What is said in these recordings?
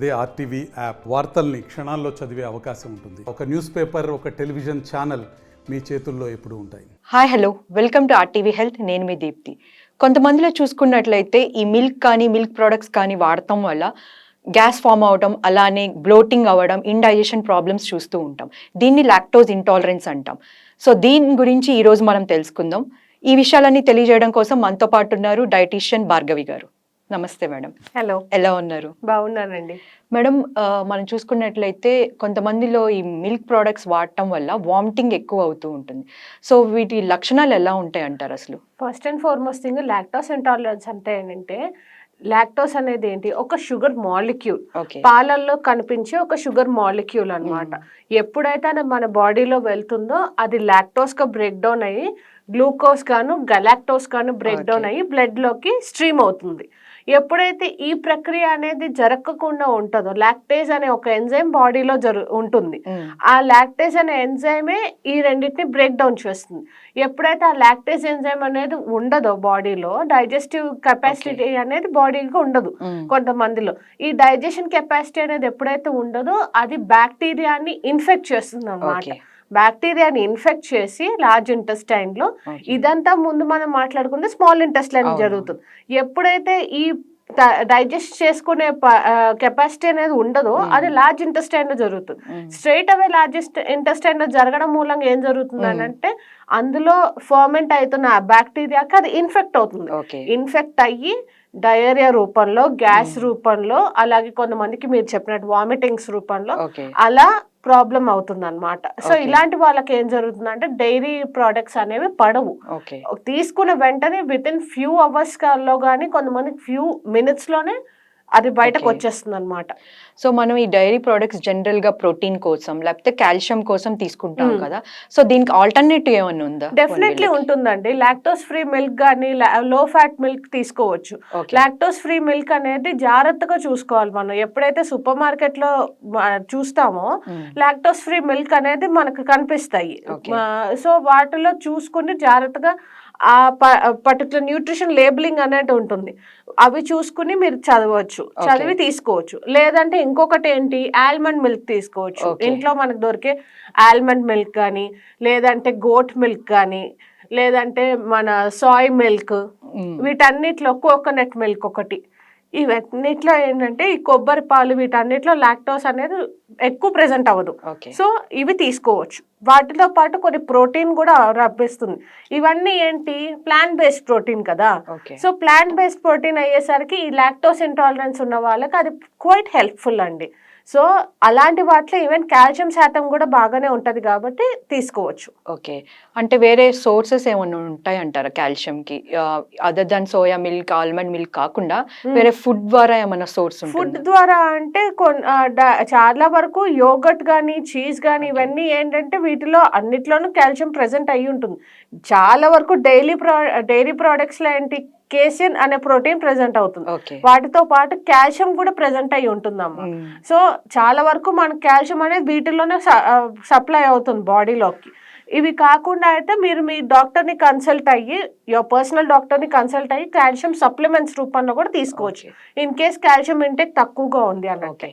అదే RTV app వార్తల్ని క్షణాల్లో చదివే అవకాశం ఉంటుంది. ఒక న్యూస్ పేపర్ ఒక టెలివిజన్ ఛానల్ మీ చేతుల్లో ఎప్పుడు ఉంటాయి. Hi hello. Welcome to RTV health. నేను మీ దీప్తి. కొంతమందిలో చూసుకున్నట్లయితే ఈ మిల్క్ కానీ మిల్క్ ప్రోడక్ట్స్ కానీ వాడటం వల్ల గ్యాస్ ఫామ్ అవడం అలానే బ్లోటింగ్ అవ్వడం ఇండైజెషన్ ప్రాబ్లమ్స్ చూస్తూ ఉంటాం. దీన్ని లాక్టోజ్ ఇంటాలరెన్స్ అంటాం. సో దీని గురించి ఈరోజు మనం తెలుసుకుందాం. ఈ విషయాలన్నీ తెలియజేయడం కోసం మనతో పాటు ఉన్నారు డైటీషియన్ భార్గవి గారు. నమస్తే మేడం. హలో. ఎలా ఉన్నారు? బాగున్నానండి. మేడం మనం చూసుకున్నట్లయితే కొంతమందిలో ఈ మిల్క్ ప్రోడక్ట్స్ వాడటం వల్ల వామిటింగ్ ఎక్కువ అవుతూ ఉంటుంది. సో వీటి లక్షణాలు ఎలా ఉంటాయి అంటారు అసలు? First and foremost thing lactose intolerance అంటే ఏంటంటే లాక్టోస్ అనేది ఏంటి? ఒక షుగర్ మాలిక్యూల్. పాలల్లో కనిపించే ఒక షుగర్ మాలిక్యూల్ అన్నమాట. ఎప్పుడైతే అది మన బాడీలో వెళ్తుందో అది లాక్టోస్గా బ్రేక్ డౌన్ అయ్యి గ్లూకోజ్ గాను గలాక్టోస్ గాను బ్రేక్ డౌన్. అయ్యి బ్లడ్లోకి స్ట్రీమ్ అవుతుంది. ఎప్పుడైతే ఈ ప్రక్రియ అనేది జరగకుండా ఉంటుందో లాక్టేజ్ అనే ఒక ఎంజైమ్ బాడీలో జరు ఉంటుంది. ఆ లాక్టేజ్ అనే ఎంజైమే ఈ రెండింటిని బ్రేక్ డౌన్ చేస్తుంది. ఎప్పుడైతే ఆ లాక్టేజ్ ఎంజైమ్ అనేది ఉండదో బాడీలో డైజెస్టివ్ కెపాసిటీ అనేది బాడీకి ఉండదు కొంతమందిలో. ఈ డైజెషన్ కెపాసిటీ అనేది ఎప్పుడైతే ఉండదో అది బ్యాక్టీరియాని ఇన్ఫెక్ట్ చేస్తుంది అన్నమాట ఓకే. బ్యాక్టీరియాని ఇన్ఫెక్ట్ చేసి లార్జ్ ఇంటెస్టైన్లో ఇదంతా ముందు మనం మాట్లాడుకుంటే స్మాల్ ఇంటెస్టైన్. జరుగుతుంది ఎప్పుడైతే ఈ డైజెస్ట్ చేసుకునే కెపాసిటీ అనేది ఉండదో. అది లార్జ్ ఇంటెస్టైన్లో జరుగుతుంది స్ట్రైట్ అవే లార్జెస్ట్ ఇంటెస్టైన్లో జరగడం మూలంగా ఏం జరుగుతుంది అని. అంటే అందులో ఫర్మెంట్ అవుతున్న బ్యాక్టీరియాకి అది ఇన్ఫెక్ట్ అవుతుంది ఇన్ఫెక్ట్ అయ్యి డయేరియా రూపంలో గ్యాస్. రూపంలో అలాగే కొంతమందికి మీరు చెప్పినట్టు వామిటింగ్స్ రూపంలో అలా ప్రాబ్లం అవుతుంది అనమాట సో. ఇలాంటి వాళ్ళకి ఏం జరుగుతుందంటే డైరీ ప్రోడక్ట్స్ అనేవి పడవు తీసుకున్న వెంటనే విత్ ఇన్ ఫ్యూ అవర్స్లో కానీ కొంతమంది ఫ్యూ మినిట్స్లోనే అది బయటకు. వచ్చేస్తుంది అనమాట సో మనం ఈ డైరీ ప్రోడక్ట్స్ జనరల్గా ప్రోటీన్ కోసం లేకపోతే కాల్షియం కోసం తీసుకుంటాం. కదా. సో దీనికి ఆల్టర్నేటివ్ ఏమైనా ఉందా? డెఫినెట్లీ ఉంటుందండి. లాక్టోస్ ఫ్రీ మిల్క్ కానీ లో ఫ్యాట్ మిల్క్ తీసుకోవచ్చు. లాక్టోస్ ఫ్రీ మిల్క్ అనేది జాగ్రత్తగా చూసుకోవాలి మనం. ఎప్పుడైతే సూపర్ మార్కెట్లో చూస్తామో లాక్టోస్ ఫ్రీ మిల్క్ అనేది మనకు కనిపిస్తాయి. సో వాటిలో చూసుకుని జాగ్రత్తగా ఆ పర్టికులర్ న్యూట్రిషన్ లేబులింగ్ అనేది ఉంటుంది. అవి చూసుకుని మీరు చదవచ్చు. చదివి తీసుకోవచ్చు. లేదంటే ఇంకొకటి ఏంటి? ఆల్మండ్ మిల్క్ తీసుకోవచ్చు. ఇంట్లో మనకు దొరికే ఆల్మండ్ మిల్క్ కానీ లేదంటే గోట్ మిల్క్ కానీ లేదంటే మన సాయ్ మిల్క్ వీటన్నిటిలో కోకోనట్ మిల్క్ ఒకటి. ఇవన్నిట్లో ఏంటంటే ఈ కొబ్బరి పాలు వీటన్నిటిలో లాక్టోస్ అనేది ఎక్కువ ప్రెజెంట్ అవ్వదు. సో ఇవి తీసుకోవచ్చు. వాటితో పాటు కొన్ని ప్రోటీన్ కూడా రప్పిస్తుంది. ఇవన్నీ ఏంటి? ప్లాంట్ బేస్డ్ ప్రోటీన్ కదా. సో ప్లాంట్ బేస్డ్ ప్రోటీన్ అయ్యేసరికి ఈ లాక్టోస్ ఇంటాలరెన్స్ ఉన్న వాళ్ళకి అది క్వైట్ హెల్ప్ఫుల్ అండి. సో అలాంటి వాటిలో ఈవెన్ కాల్షియం శాతం కూడా బాగానే ఉంటది కాబట్టి తీసుకోవచ్చు. ఓకే. అంటే వేరే సోర్సెస్ ఏమైనా ఉంటాయి అంటారా కాల్షియం కి other than soya milk almond milk కాకుండా వేరే ఫుడ్ ద్వారా ఏమైనా సోర్స్ ఫుడ్ ద్వారా అంటే చాలా వరకు యోగట్ కానీ చీజ్ కానీ ఇవన్నీ ఏంటంటే వీటిలో అన్నిట్లోనూ కాల్షియం ప్రెసెంట్ అయి ఉంటుంది. చాలా వరకు డైలీ ప్రో డైరీ ప్రోడక్ట్స్ ఏంటి కేసియన్ అనే ప్రోటీన్ ప్రెసెంట్ అవుతుంది. వాటితో పాటు కాల్షియం కూడా ప్రెసెంట్ అయి ఉంటుందమ్మా. సో చాలా వరకు మనకు కాల్షియం అనేది వీటిల్లోనే సప్లై అవుతుంది బాడీలోకి. ఇవి కాకుండా అయితే మీరు మీ డాక్టర్ని కన్సల్ట్ అయ్యి యువర్ పర్సనల్ డాక్టర్ని కన్సల్ట్ అయ్యి కాల్షియం సప్లిమెంట్స్ రూపంలో కూడా తీసుకోవచ్చు. ఇన్ కేస్ కాల్షియం ఇంటేక్ తక్కువగా ఉంది అన్నట్టు.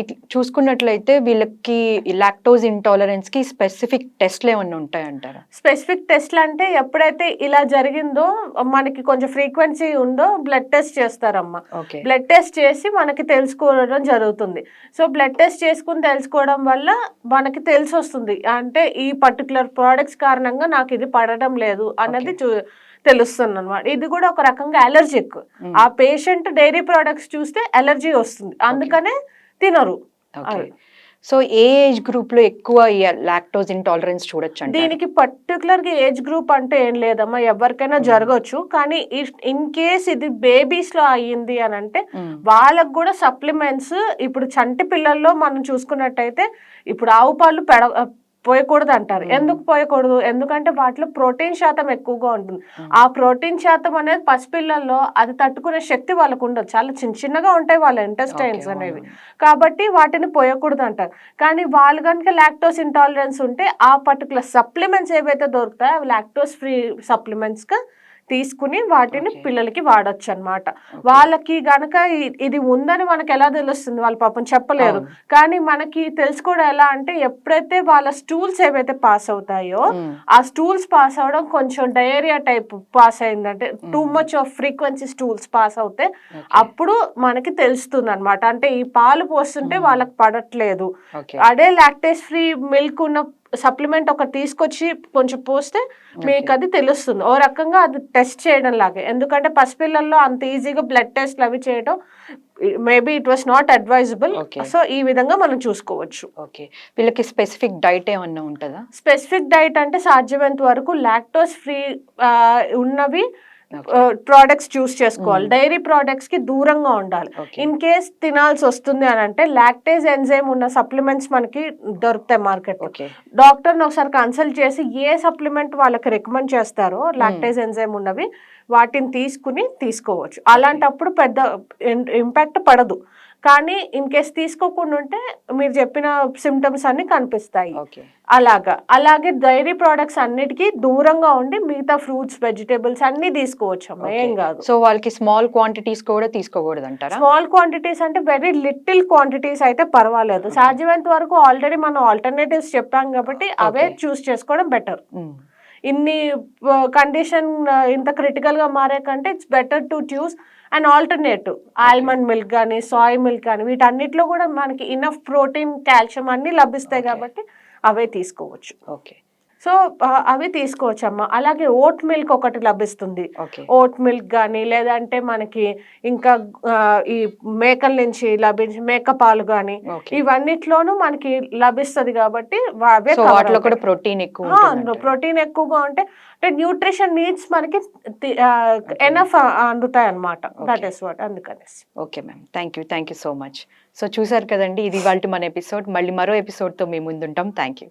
ఇట్లా చూసుకున్నట్లయితే వీళ్ళకి లాక్టోజ్ ఇంటాలరెన్స్కి స్పెసిఫిక్ టెస్ట్లు ఏమైనా ఉంటాయంటారా? స్పెసిఫిక్ టెస్ట్లు అంటే ఎప్పుడైతే ఇలా జరిగిందో మనకి కొంచెం ఫ్రీక్వెన్సీ ఉందో బ్లడ్ టెస్ట్ చేస్తారమ్మా. ఓకే. బ్లడ్ టెస్ట్ చేసి మనకి తెలుసుకోవడం జరుగుతుంది. సో బ్లడ్ టెస్ట్ చేసుకుని తెలుసుకోవడం వల్ల మనకి తెలిసి వస్తుంది. అంటే ఈ పర్టికులర్ ప్రోడక్ట్స్ కారణంగా నాకు ఇది పడడం లేదు అన్నది చూ తెలుస్తుంది అనమాట ఇది కూడా ఒక రకంగా అలర్జిక్ ఆ పేషెంట్ డైరీ ప్రోడక్ట్స్ చూస్తే అలర్జీ వస్తుంది. అందుకనే తినరు. సో ఏ ఏజ్ గ్రూప్లో ఎక్కువ లాక్టోజ్ ఇంటాలరెన్స్ చూడొచ్చు అంటే దీనికి పర్టికులర్గా ఏజ్ గ్రూప్ అంటే ఏం లేదమ్మా ఎవరికైనా జరగవచ్చు కానీ ఇన్ కేస్ ఇది బేబీస్లో అయ్యింది అని అంటే వాళ్ళకు కూడా సప్లిమెంట్స్ ఇప్పుడు చంటి పిల్లల్లో మనం చూసుకున్నట్టయితే ఇప్పుడు ఆవు పాలు పెడ పోయకూడదు అంటారు. ఎందుకు పోయకూడదు? ఎందుకంటే వాటిలో ప్రోటీన్ శాతం ఎక్కువగా ఉంటుంది. ఆ ప్రోటీన్ శాతం అనేది పసిపిల్లల్లో అది తట్టుకునే శక్తి వాళ్ళకు ఉండదు. చాలా చిన్న చిన్నగా ఉంటాయి వాళ్ళ ఇంటెస్టైన్స్ అనేవి. కాబట్టి వాటిని పోయకూడదు అంటారు కానీ వాళ్ళు కనుక లాక్టోస్ ఇంటాలరెన్స్ ఉంటే ఆ పర్టికులర్ సప్లిమెంట్స్ ఏవైతే దొరుకుతాయో అవి లాక్టోస్ ఫ్రీ సప్లిమెంట్స్గా తీసుకుని వాటిని. పిల్లలకి వాడొచ్చు అన్నమాట వాళ్ళకి గనక ఇది ఉందని మనకి ఎలా తెలుస్తుంది? వాళ్ళ పాపం చెప్పలేరు. అవును. కానీ మనకి తెలుసుకోవడం ఎలా అంటే ఎప్పుడైతే వాళ్ళ స్టూల్స్ ఏవైతే పాస్ అవుతాయో. ఆ స్టూల్స్ పాస్ అవడం కొంచెం డయేరియా టైప్ పాస్ అయిందంటే too much of frequency stools pass అవుతే అప్పుడు మనకి తెలుస్తుంది అనమాట అంటే ఈ పాలు పోస్తుంటే వాళ్ళకి పడట్లేదు. అదే లాక్టేజ్ ఫ్రీ మిల్క్ ఉన్న సప్లిమెంట్ ఒకటి తీసుకొచ్చి కొంచెం పోస్తే మీకు అది తెలుస్తుంది. ఓ రకంగా అది టెస్ట్ చేయడం లాగే. ఎందుకంటే పసిపిల్లల్లో అంత ఈజీగా బ్లడ్ టెస్ట్ అవి చేయడం maybe it was not advisable. So ఈ విధంగా మనం చూసుకోవచ్చు. ఓకే. వీళ్ళకి స్పెసిఫిక్ డైట్ ఏమన్నా ఉంటుందా? స్పెసిఫిక్ డైట్ అంటే సాధ్యమైనంత వరకు లాక్టోస్ ఫ్రీ ఉన్నవి. ప్రోడక్ట్స్ చూస్ చేసుకోవాలి. డైరీ ప్రోడక్ట్స్కి దూరంగా ఉండాలి. ఇన్ కేస్ తినాల్సి వస్తుంది అని అంటే లాక్టేజ్ ఎంజైమ్ ఉన్న సప్లిమెంట్స్ మనకి దొరుకుతాయి మార్కెట్ డాక్టర్ని ఒకసారి కన్సల్ట్ చేసి ఏ సప్లిమెంట్ వాళ్ళకి రికమెండ్ చేస్తారో లాక్టేజ్ ఎంజైమ్ ఉన్నవి వాటిని తీసుకుని తీసుకోవచ్చు. అలాంటప్పుడు పెద్ద ఇంపాక్ట్ పడదు. కానీ ఇన్ కేస్ తీసుకోకుండా ఉంటే మీరు చెప్పిన సిమ్టమ్స్ అన్ని కనిపిస్తాయి. ఓకే అలాగా. అలాగే డైరీ ప్రోడక్ట్స్ అన్నిటికీ దూరంగా ఉండి మిగతా ఫ్రూట్స్ వెజిటేబుల్స్ అన్ని తీసుకోవచ్చు. అమ్మ ఏం కాదు. సో వాళ్ళకి స్మాల్ క్వాంటిటీస్ కూడా తీసుకోకూడదు అంటారా? స్మాల్ క్వాంటిటీస్ అంటే వెరీ లిటిల్ క్వాంటిటీస్ అయితే పర్వాలేదు. సాధ్యమైనంత వరకు ఆల్రెడీ మనం ఆల్టర్నేటివ్స్ చెప్పాం కాబట్టి అవే. చూస్ చేసుకోవడం బెటర్ ఇన్ని కండిషన్ ఇంత క్రిటికల్గా మారే కంటే it's better to choose and alternative almond milk కానీ సాయ్ మిల్క్ కానీ వీటన్నిటిలో కూడా మనకి ఇనఫ్ ప్రోటీన్ కాల్షియం అన్ని లభిస్తాయి. కాబట్టి అవే తీసుకోవచ్చు ఓకే సో అవి తీసుకోవచ్చు అమ్మ అలాగే ఓట్ మిల్క్ ఒకటి లభిస్తుంది. ఓట్ మిల్క్ కానీ లేదంటే మనకి ఇంకా ఈ మేకల నుంచి లభించే మేక పాలు కానీ ఇవన్నిట్లోనూ మనకి లభిస్తుంది కాబట్టి అవే వాటిలో. కూడా ప్రోటీన్ ఎక్కువ? ప్రోటీన్ ఎక్కువగా ఉంటే అంటే న్యూట్రిషన్ నీడ్స్ మనకి ఎనఫ్ అందుతాయి అనమాట దట్ ఇస్ వాట్ అందుకనేసి. Okay ma'am. Thank you thank you so much. So చూసారు కదండి ఇది వాళ్ళ మన ఎపిసోడ్. మళ్ళీ మరో ఎపిసోడ్తో మేము ముందుంటాం. Thank you.